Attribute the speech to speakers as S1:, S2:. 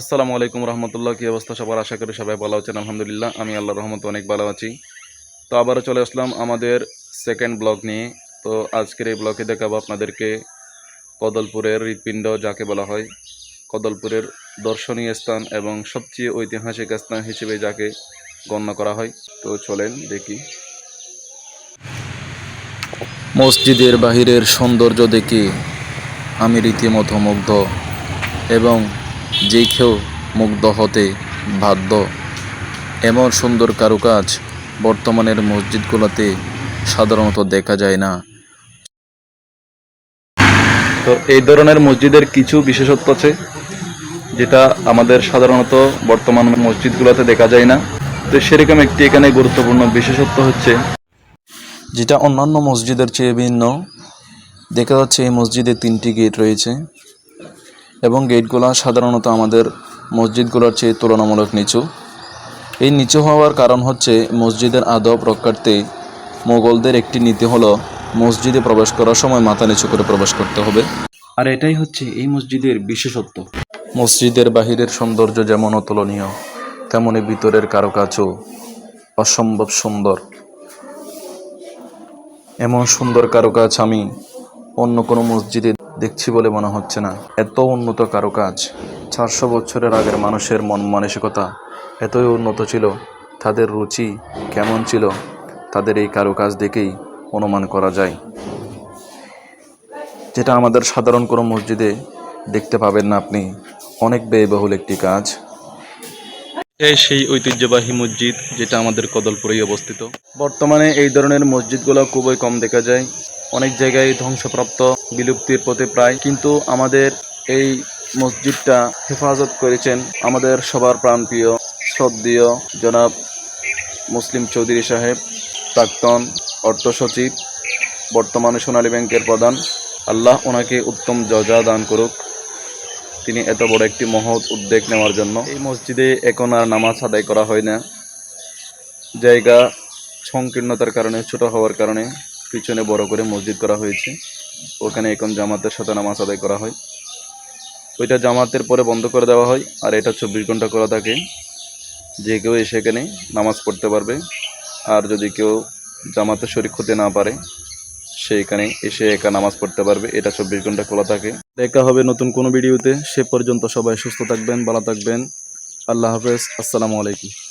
S1: আসসালামু আলাইকুম রহমতুল্লাহ, কী অবস্থা সবার? আশা করি সবাই ভালো আছেন, আলহামদুলিল্লাহ। আমি আল্লাহ রহমত অনেক ভালো আছি। তো আবারও চলে আসলাম আমাদের সেকেন্ড ব্লগ নিয়ে। তো আজকের এই ব্লগে দেখাবো আপনাদেরকে কদলপুরের হৃৎপিণ্ড যাকে বলা হয়। কদলপুরের দর্শনীয় স্থান এবং সবচেয়ে ঐতিহাসিক স্থান হিসেবে যাকে গণ্য করা হয়। তো চলেন দেখি। মসজিদের বাহিরের সৌন্দর্য দেখে আমি রীতিমতো মুগ্ধ এবং যে কেউ মুগ্ধ হতে বাধ্য। এমন সুন্দর কারুকাজ বর্তমানের মসজিদগুলোতে সাধারণত দেখা যায় না। তো এই ধরনের মসজিদের কিছু বিশেষত্ব আছে, যেটা আমাদের সাধারণত বর্তমান মসজিদগুলোতে দেখা যায় না। তো সেরকম একটি এখানে গুরুত্বপূর্ণ বিশেষত্ব হচ্ছে, যেটা অন্যান্য মসজিদের চেয়ে ভিন্ন। দেখা যাচ্ছে এই মসজিদে তিনটি গেট রয়েছে। এবং গেটগুলো সাধারণত আমাদের মসজিদগুলোর চেয়ে তুলনামূলক নিচু। এই নিচু হওয়ার কারণ হচ্ছে মসজিদের আদব রক্ষার্থে মোগলদের একটি নীতি হলো মসজিদে প্রবেশ করার সময় মাথা নিচু করে প্রবেশ করতে হবে। আর এটাই হচ্ছে এই মসজিদের বিশেষত্ব। মসজিদের বাহিরের সৌন্দর্য যেমন অতুলনীয় তেমনি ভিতরের কারুকাজও অসম্ভব সুন্দর। এমন সুন্দর কারুকাজ আমি অন্য কোনো মসজিদে দেখছি বলে মনে হচ্ছে না। এত উন্নত কারুকাজ চারশো বছরের আগের মানুষের মন মানসিকতা এতই উন্নত ছিল তাদের রুচি কেমন ছিল তাদের এই কারুকাজ দেখেই অনুমান করা যায়। যেটা আমাদের সাধারণ কোনো মসজিদে দেখতে পাবেন না আপনি। অনেক ব্যয়বহুল একটি কাজ। এই সেই ঐতিহ্যবাহী মসজিদ যেটা আমাদের কদলপুরেই অবস্থিত। বর্তমানে এই ধরনের মসজিদগুলো খুবই কম দেখা যায়। অনেক জায়গায় ধ্বংসপ্রাপ্ত বিলুপ্তির পথে প্রায়। কিন্তু আমাদের এই মসজিদটা হেফাজত করেছেন আমাদের সবার প্রাণপ্রিয়, শ্রদ্ধেয় জনাব মুসলিম চৌধুরী সাহেব, প্রাক্তন অর্থ সচিব, বর্তমানে সোনালী ব্যাংকের প্রধান। আল্লাহ ওনাকে উত্তম যজা দান করুক, তিনি এত বড় একটি মহৎ উদ্যোগ নেওয়ার জন্য। এই মসজিদে এখন আর নামাজ আদায় করা হয় না। জায়গা সংকীর্ণতার কারণে, ছোট হওয়ার কারণে পিছনে বড় করে মসজিদ করা হয়েছে। ওখানে এখন জামাতের সাথে নামাজ আদায় করা হয়। ওইটা জামাতের পরে বন্ধ করে দেওয়া হয় আর এটা চব্বিশ ঘণ্টা করা থাকে। যে কেউ এসে এখানে নামাজ পড়তে পারবে। আর যদি কেউ জামাতে শরিক হতে না পারে, সে এখানে এসে একা নামাজ পড়তে পারবে। এটা চব্বিশ ঘণ্টা খোলা থাকে। দেখা হবে নতুন কোনো ভিডিওতে। সে পর্যন্ত সবাই সুস্থ থাকবেন, ভালো থাকবেন। আল্লাহ হাফেজ। আসসালামু আলাইকুম।